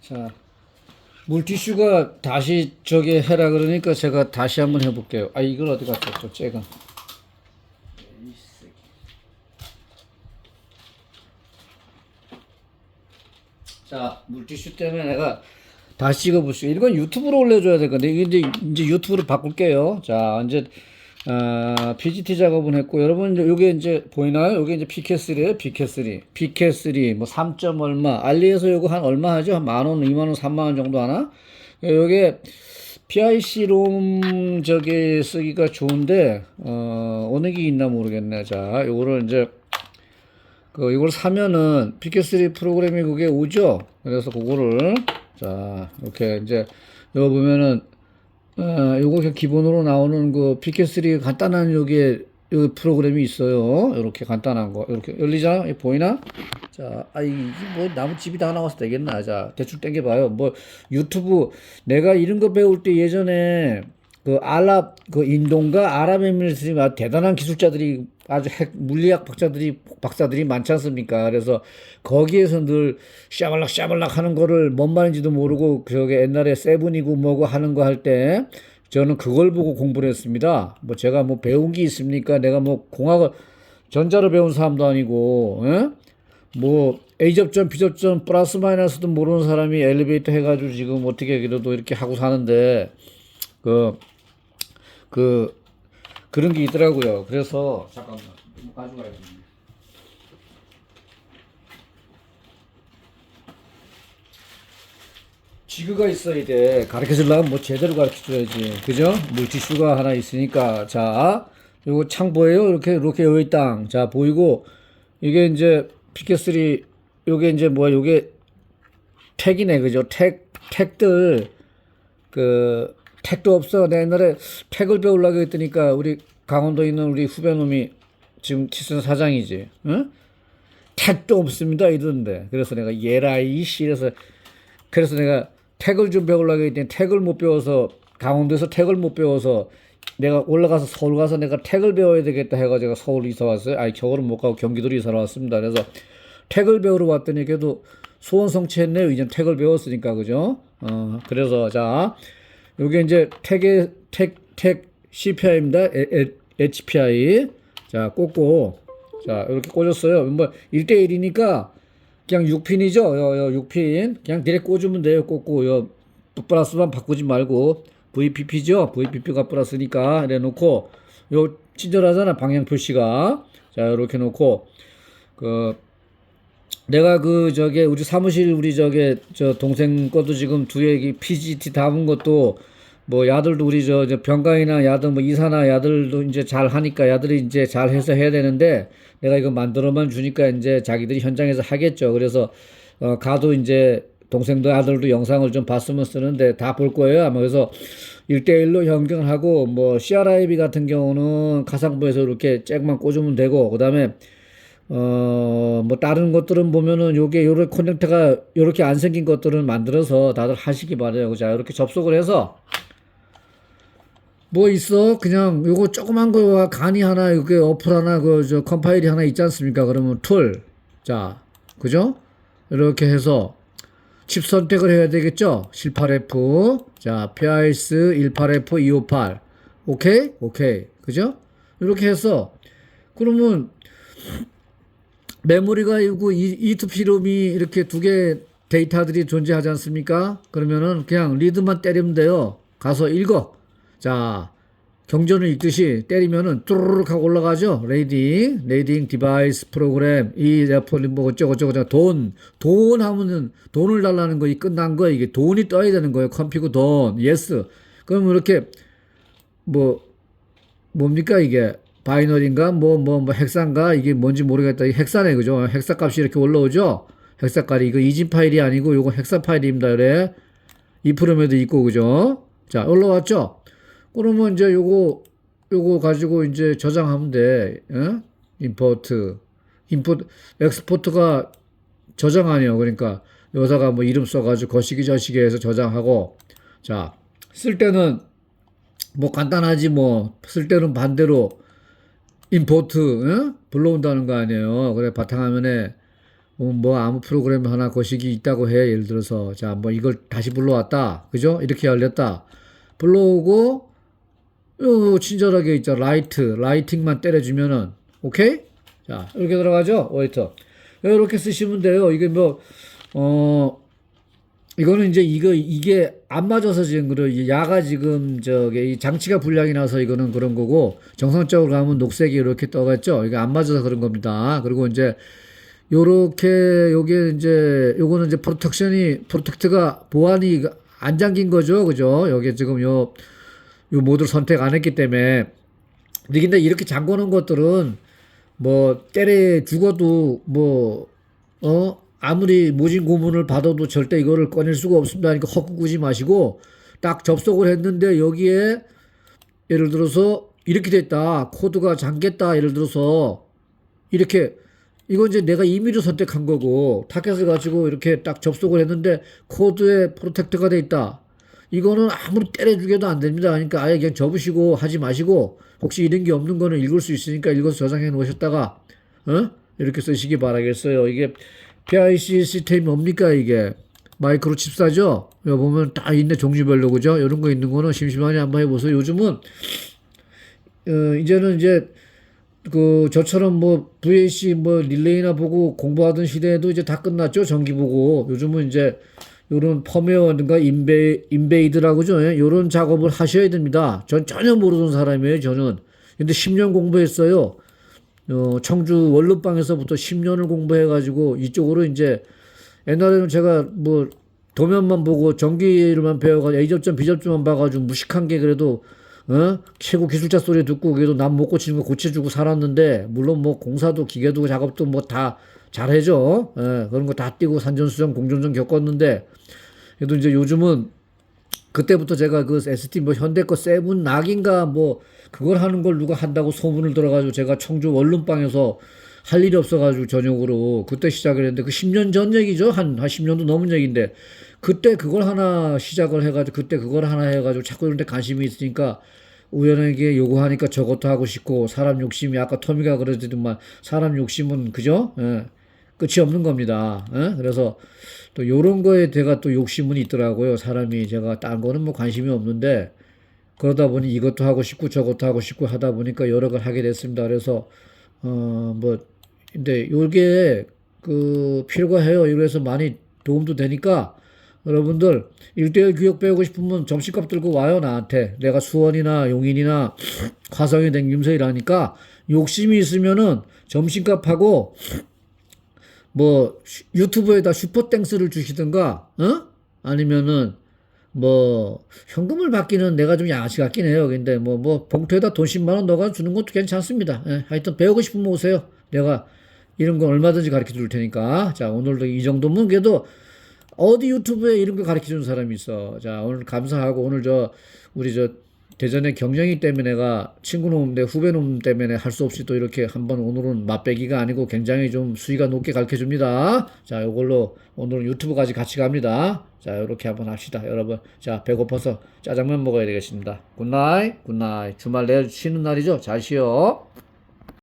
자, 물티슈가 다시 저게 해라 그러니까 제가 다시 한번 해볼게요. 아, 이걸 어디 갔었죠, 쟤가. 자, 물티슈 때문에 내가 다시 찍어볼게요. 이건 유튜브로 올려줘야 될 건데, 이제, 이제 유튜브로 바꿀게요. 자, 이제, 아, PGT 작업은 했고, 여러분, 이제 요게 이제 보이나요? 요게 이제 PK3에요, PK3. PK3, 뭐 3점 얼마. 알리에서 요거 한 얼마 하죠? 한 만 원, 2만 원, 3만 원 정도 하나? 요게 PIC 롬 저기 쓰기가 좋은데, 어, 어느 게 있나 모르겠네. 자, 요거를 이제, 그 이걸 사면은 PK3 프로그램이 그게 오죠. 그래서 그거를 자 이렇게 이제 여기 보면은 어 요거 기본으로 나오는 그 PK3 간단한 요게 요 프로그램이 있어요. 이렇게 간단한 거 이렇게 열리잖아. 이 보이나? 자, 아 이게 뭐 나무집이 다 나와서 되겠나? 자, 대충 땡겨 봐요. 뭐 유튜브 내가 이런 거 배울 때 예전에 그 아랍 그 인도인가 아랍에미리트이 아주 대단한 기술자들이 아주 핵 물리학 박사들이 박사들이 많지 않습니까? 그래서 거기에서 늘 샤발락 샤발락 하는 거를 뭔 말인지도 모르고 저게 옛날에 세븐이고 뭐고 하는 거 할 때 저는 그걸 보고 공부를 했습니다. 뭐 제가 뭐 배운 게 있습니까? 내가 뭐 공학을 전자를 배운 사람도 아니고, 예? 뭐 A 접점, B 접점, 플러스 마이너스도 모르는 사람이 엘리베이터 해가지고 지금 어떻게 그래도 이렇게 하고 사는데 그, 그, 그런 게 있더라고요. 그래서, 잠깐만, 좀 가져가야겠네. 지그가 있어야 돼. 가르쳐 주려면 뭐 제대로 가르쳐 줘야지. 그죠? 물티슈가 하나 있으니까. 자, 요거 창 보여요? 이렇게, 이렇게 여기 땅. 자, 보이고, 이게 이제, 피켓3, 요게 이제 뭐야, 요게 택이네. 그죠? 택, 택들, 그, 택도 없어. 내 옛날에 택을 배우려고 했더니까 우리 강원도에 있는 우리 후배놈이 지금 티슨 사장이지. 응? 택도 없습니다. 이러는데. 그래서 내가 예라이 씨. 그래서, 그래서 내가 택을 좀 배우려고 했더니 택을 못 배워서 강원도에서 택을 못 배워서 내가 올라가서 서울 가서 내가 택을 배워야 되겠다 해가지고 서울 이사 왔어요. 아니 겨울은 못 가고 경기도로 이사 왔습니다. 그래서 택을 배우러 왔더니 그래도 소원 성취했네요. 이제 택을 배웠으니까 그죠? 어 그래서 자 요게 이제 택의 택, 택 CPI입니다. HPI. 자, 꽂고. 자, 이렇게 꽂았어요. 뭐, 1대1이니까 그냥 6핀이죠. 요, 요 6핀. 그냥 디렉 꽂으면 돼요. 꽂고. 요, 플러스만 바꾸지 말고. VPP죠. VPP가 플러스니까. 이래 놓고. 요, 친절하잖아. 방향 표시가. 자, 이렇게 놓고. 그, 내가 그 저게 우리 사무실 우리 저게 저 동생 것도 지금 두 얘기 PGT 담은 것도 뭐 야들도 우리 저, 저 병가이나 야들 뭐 이사나 야들도 이제 잘 하니까 야들이 이제 잘 해서 해야 되는데 내가 이거 만들어만 주니까 이제 자기들이 현장에서 하겠죠. 그래서 어 가도 이제 동생도 아들도 영상을 좀 봤으면 쓰는데 다 볼 거예요. 아마 그래서 1대1로 변경을 하고 뭐 CRIB 같은 경우는 가상부에서 이렇게 잭만 꽂으면 되고 그다음에 어, 뭐, 다른 것들은 보면은 요게, 요렇게 커넥터가 요렇게 안 생긴 것들은 만들어서 다들 하시기 바래요. 자, 이렇게 접속을 해서, 뭐 있어? 그냥 요거 조그만 거와 간이 하나, 이게 어플 하나, 그, 저, 컴파일이 하나 있지 않습니까? 그러면 툴. 자, 그죠? 이렇게 해서, 칩 선택을 해야 되겠죠? 18F. 자, PIS 18F 258. 오케이? 오케이. 그죠? 이렇게 해서, 그러면, 메모리가 있고 이, E2P 롬이 이렇게 두 개 데이터들이 존재하지 않습니까? 그러면은 그냥 리드만 때리면 돼요. 가서 읽어. 자, 경전을 읽듯이 때리면은 뚜루룩 하고 올라가죠. 레이딩, 레이딩 디바이스 프로그램, 이 레폴리 뭐 어쩌고 저쩌고 돈, 돈 하면은 돈을 달라는 거 이 끝난 거 이게 돈이 떠야 되는 거예요. 컴퓨터 돈, 예스. 그럼 이렇게 뭐 뭡니까 이게 바이너리인가 뭐 뭐뭐 헥사인가 이게 뭔지 모르겠다. 이 헥사네 그죠? 헥사 값이 이렇게 올라오죠. 헥사 값이 이거 이진 파일이 아니고 요거 헥사 파일입니다. 그래. 이 프로그램에도 있고 그죠? 자 올라왔죠. 그러면 이제 요거 요거 가지고 이제 저장하면 돼. 어? 임포트, 임포트, 엑스포트가 저장 아니에요. 그러니까 여기다가 뭐 이름 써가지고 거시기 저시기 해서 저장하고 자 쓸 때는 뭐 간단하지 뭐 쓸 때는 반대로 임포트 어? 불러온다는 거 아니에요. 그래 바탕화면에 어, 뭐 아무 프로그램 하나 거식이 있다고 해 예를 들어서 자 뭐 이걸 다시 불러왔다 그죠 이렇게 열렸다 불러오고 요 친절하게 있죠. 라이트. 라이팅만 때려주면은. 오케이? 자 이렇게 들어가죠? 웨이터. 이렇게 쓰시면 돼요. 이게 뭐 어 이거는 이제 이거 이게 안 맞아서 지금 그래 이 야가 지금 저기 이 장치가 불량이 나서 이거는 그런 거고 정상적으로 가면 녹색이 이렇게 떠갔죠? 이게 안 맞아서 그런 겁니다. 그리고 이제 요렇게 요게 이제 요거는 이제 프로텍션이 프로텍트가 보안이 안 잠긴 거죠? 그죠? 여기 지금 요 요 모드를 선택 안 했기 때문에 근데 이렇게 잠궈 놓은 것들은 뭐 때려 죽어도 뭐어 아무리 모진 고문을 받아도 절대 이거를 꺼낼 수가 없습니다. 그러니까 헛구구지 마시고 딱 접속을 했는데 여기에 예를 들어서 이렇게 됐다 코드가 잠겼다 예를 들어서 이렇게 이건 이제 내가 임의로 선택한 거고 타켓을 가지고 이렇게 딱 접속을 했는데 코드에 프로텍트가 돼 있다. 이거는 아무리 때려 죽여도 안 됩니다. 그러니까 아예 그냥 접으시고 하지 마시고 혹시 이런 게 없는 거는 읽을 수 있으니까 읽어서 저장해 놓으셨다가 어? 이렇게 쓰시기 바라겠어요. 이게 PIC 시스템이 뭡니까 이게 마이크로 칩사죠. 여기 보면 다 있네 종류별로 그죠? 이런 거 있는 거는 심심하니 한번 해보세요. 요즘은 어, 이제는 이제 그 저처럼 뭐 VAC 뭐 릴레이나 보고 공부하던 시대에도 이제 다 끝났죠. 전기 보고 요즘은 이제 요런 펌웨어든가 인베 인베이드라고죠. 예? 요런 작업을 하셔야 됩니다. 전 전혀 모르던 사람이에요. 저는 근데 10년 공부했어요. 어, 청주 원룸방에서부터 10년을 공부해가지고 이쪽으로 이제 옛날에는 제가 뭐 도면만 보고 전기를만 배워가지고 A접점 B접점만 봐가지고 무식한 게 그래도 어? 최고 기술자 소리 듣고 그래도 남 못 고치는 거 고쳐주고 살았는데 물론 뭐 공사도 기계도 작업도 뭐다 잘해줘 예, 그런 거다 띄고 산전수전 공전전 겪었는데 그래도 이제 요즘은 그때부터 제가 그 ST 뭐 현대 거 세븐 낙인가 뭐 그걸 하는 걸 누가 한다고 소문을 들어가지고 제가 청주 원룸방에서 할 일이 없어가지고 저녁으로 그때 시작을 했는데 그 10년 전 얘기죠 한, 한 10년도 넘은 얘기인데 그때 그걸 하나 시작을 해가지고 그때 그걸 하나 해가지고 자꾸 이런 데 관심이 있으니까 우연하게 요구하니까 저것도 하고 싶고 사람 욕심이 아까 터미가 그러더만 사람 욕심은 그죠? 예. 끝이 없는 겁니다. 예? 그래서 또 요런 거에 제가 또 욕심은 있더라고요. 사람이 제가 딴 거는 뭐 관심이 없는데 그러다 보니 이것도 하고 싶고 저것도 하고 싶고 하다 보니까 여러 걸 하게 됐습니다. 그래서 어 뭐 근데 요게 그 필요가 해요. 이래서 많이 도움도 되니까 여러분들 일대일 교육 배우고 싶으면 점심값 들고 와요 나한테 내가 수원이나 용인이나 화성에 댕기면서 일하니까 욕심이 있으면은 점심값하고 뭐 슈- 유튜브에다 슈퍼땡스를 주시든가 어? 아니면은 뭐 현금을 받기는 내가 좀 양아치 같긴 해요. 근데 뭐뭐 봉투에다 돈 10만 원 넣어가 주는 것도 괜찮습니다. 예, 하여튼 배우고 싶으면 오세요. 내가 이런 거 얼마든지 가르쳐 줄 테니까. 자 오늘도 이 정도면 그래도 어디 유튜브에 이런 거 가르쳐 주는 사람이 있어. 자, 오늘 감사하고 오늘 저 우리 저 대전에 경쟁이 때문에 내가 친구 놈, 내 후배 놈 때문에 할 수 없이 또 이렇게 한번 오늘은 맛배기가 아니고 굉장히 좀 수위가 높게 가르쳐 줍니다. 자, 이걸로 오늘은 유튜브까지 같이 갑니다. 자, 이렇게 한번 합시다. 여러분. 자, 배고파서 짜장면 먹어야 되겠습니다. 굿나잇, 굿나잇. 주말 내일 쉬는 날이죠? 잘 쉬어.